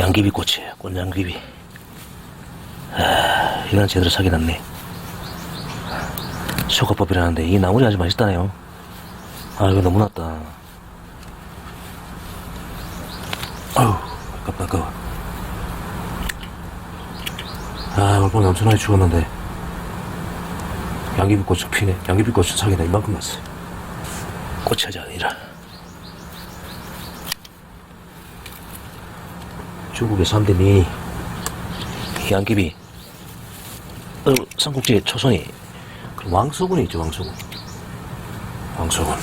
양귀비 꽃이에요. 꽃양귀비. 아, 이건 제대로 사기 났네. 초가법이라는데 이 나물이 아주 맛있다네요. 아, 이거 너무 낫다. 아우, 아깝다, 아까워. 아, 오늘 엄청나게 추웠는데. 양귀비꽃이 피네. 양귀비꽃이 사기나 이만큼 났어요. 꽃이 아니라. 중국의 3대 미니. 양귀비. 어, 삼국지의 초선이. 그 왕소군이 있죠, 왕소군. 왕소군.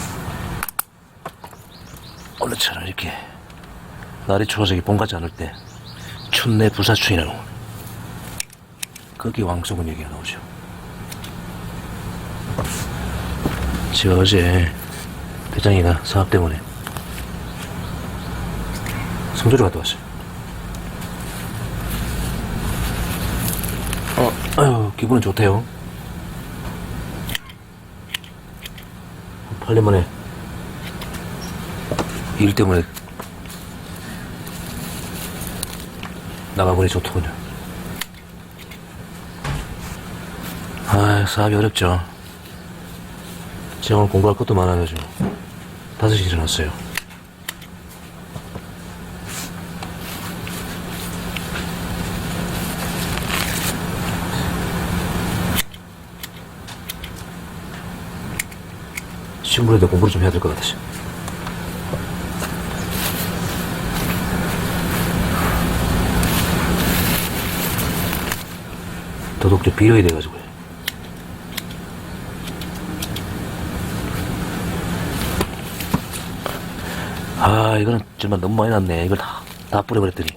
오늘처럼 이렇게 날이 추워서 봄 같지 않을 때 춘내 부사춘이라고 거기 왕소군 얘기가 나오죠. 제가 어제 대장이가 사업 때문에 성주를 갔다 왔어요. 어, 아유, 기분은 좋대요. 8년 만에 일 때문에 나가보니 좋더군요. 아, 사업이 어렵죠. 제가 오늘 공부할 것도 많아가지고 5시 일어났어요. 시험부에도 공부를 좀 해야 될 것 같아서. 도둑질 비려야 돼가지고요. 아, 이거는 정말 너무 많이 났네. 이걸 다, 다 뿌려버렸더니.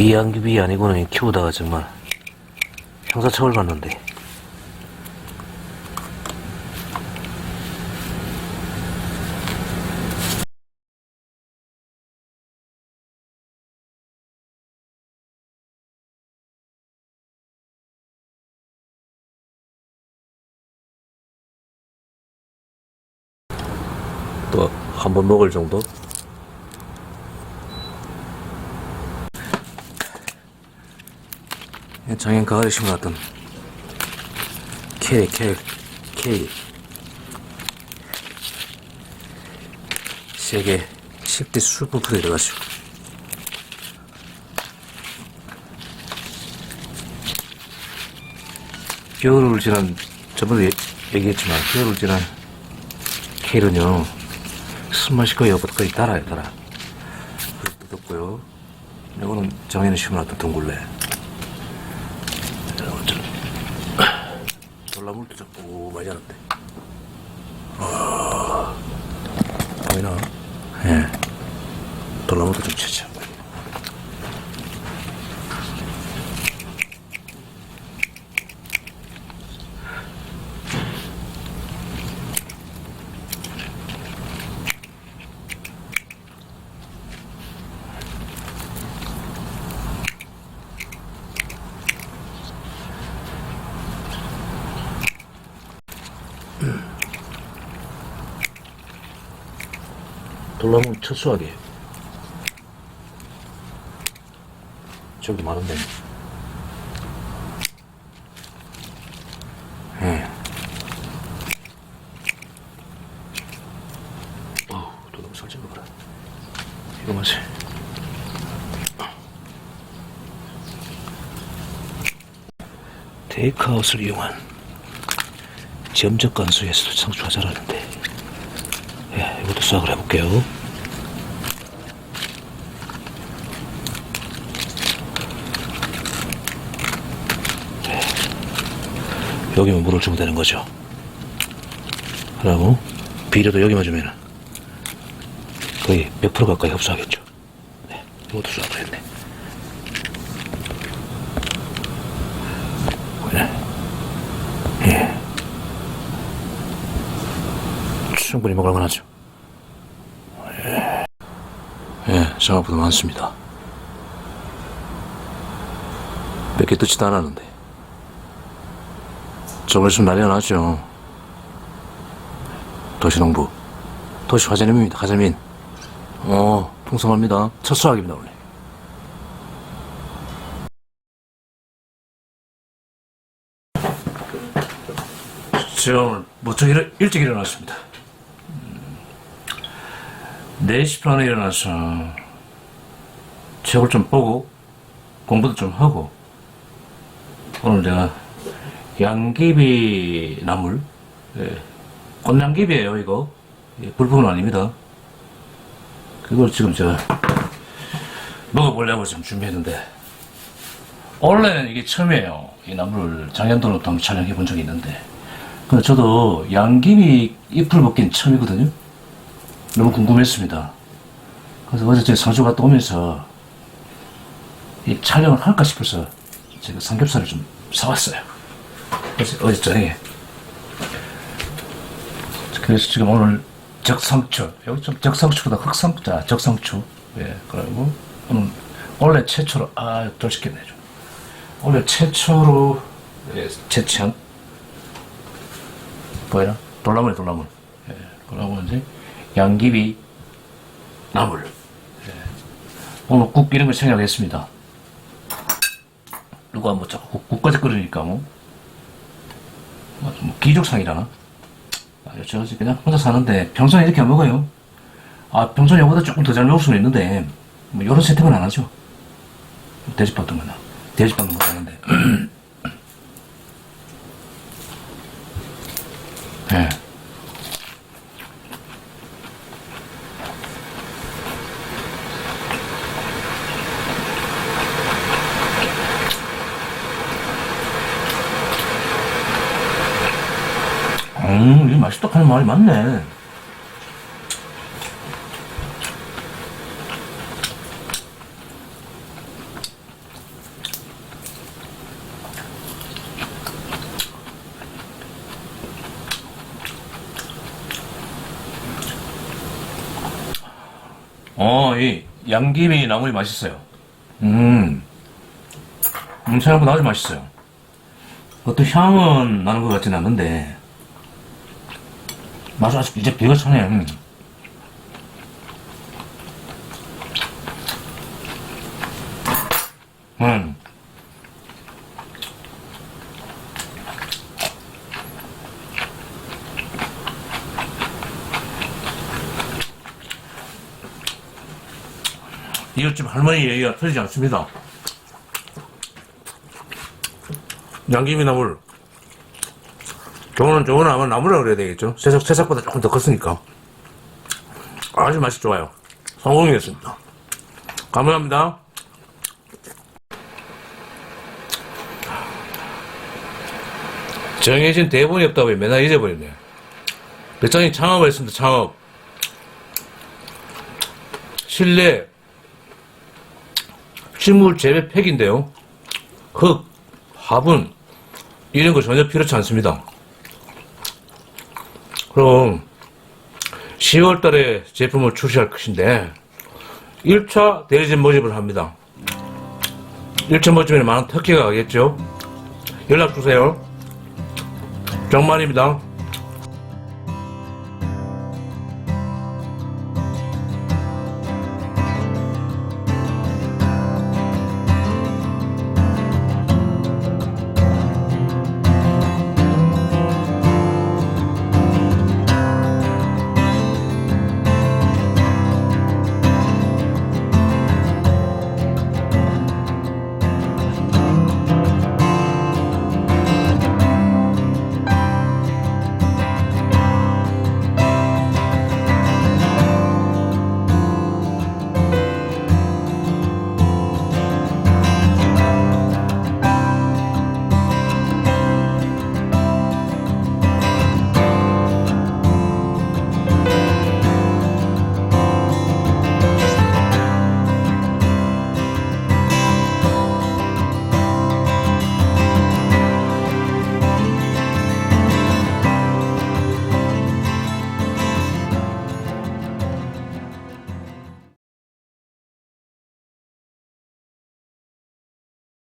이 양귀비 아니고는 키우다가 정말 형사처벌 받는데. 또 한 번 먹을 정도? 작년 가을에 심어놨던 케일, 케일, 케일. 세계 10대 슈퍼푸드에 들어갔죠. 겨울을 지난, 저번에 얘- 얘기했지만, 겨울을 지난 케일은요, 숨맛이 거의 없거든요. 달아요, 달아. 그래서 뜯었고요. 이거는 작년에 심어놨던 둥글레. 돌나물도 잡고 많이 자랐대. 아, 보이나? 예. 돌나물도 좀치 자. 돌나물 철수하게. 저기 많은데. 예. 어우, 돌나물 살찐 거 봐라. 이거 맛이. 테이크아웃을 이용한 점적 간수에서도 상추가 자라는데. 예, 이것도 수확을 해볼게요. 여기만 물을 주면 되는 거죠. 그리고 비료도 여기만 주면 거의 100% 가까이 흡수하겠죠. 네, 이것도 수확을 했네. 그래. 예. 충분히 먹을 만하죠. 예, 생각보다 많습니다. 몇개 뜯지도 않았는데. 저번 좀 난리가 났죠. 도시농부. 도시화재님입니다, 화재민. 어, 풍성합니다. 첫 수확입니다, 원래. 제가 오늘 무척 일, 일찍 일어났습니다. 음, 4시 반에 일어나서 책을 좀 보고 공부도 좀 하고 오늘 제가 양귀비 나물 예, 꽃양귀비예요 이거 예, 불품은 아닙니다. 그걸 지금 제가 먹어보려고 지금 준비했는데 원래는 이게 처음이에요. 이 나물을 작년도로 한번 촬영해 본 적이 있는데 근데 저도 양귀비 잎을 먹긴 처음이거든요. 너무 궁금했습니다. 그래서 어제 제가 상주 갔다 오면서 이 촬영을 할까 싶어서 제가 삼겹살을 좀 사왔어요. 어제 저녁에. 그래서 지금 오늘 적상추, 여기 좀 적상추보다 흑상추, 적상추. 예, 그리고 오늘 원래 최초로, 아, 돌시켰네, 좀. 원래 최초로 예, 채취한 뭐야? 돌나물이 돌나물. 예, 그러고 이제 양귀비 나물. 예. 오늘 국 이런 거 생각했습니다. 누가 뭐 자꾸 국, 국까지 끓으니까 뭐, 뭐, 뭐 기족상이라나? 아, 저 그냥 혼자 사는데 평소에 이렇게 안 먹어요. 아 평소에 이보다 조금 더 잘 먹을 수는 있는데 뭐 이런 선택은 안 하죠. 돼지밥 같은 거나 돼지밥은 못 하는데. 예. 맛있다 하는 말이 맞네. 어, 이 양귀비 나물이 맛있어요. 음, 음, 생각보다 아주 맛있어요. 어떤 향은 나는 것 같진 않는데, 맛이 아주 이제 비가 차네. 음. 음. 이웃집 할머니 얘기가 틀리지 않습니다. 양김이 나물. 저거는 저거는 아마 나물이라고 그래야 되겠죠. 새싹 새싹보다 조금 더 컸으니까 아주 맛이 좋아요. 성공이었습니다. 감사합니다. 정해진 대본이 없다고 맨날 잊어버리네. 배짱이 창업을 했습니다. 창업. 실내 식물 재배 팩인데요. 흙, 화분 이런 거 전혀 필요치 않습니다. 그럼 10월 달에 제품을 출시할 것인데 1차 대리점 모집을 합니다. 1차 모집에는 많은 특혜가 가겠죠. 연락 주세요. 정만입니다.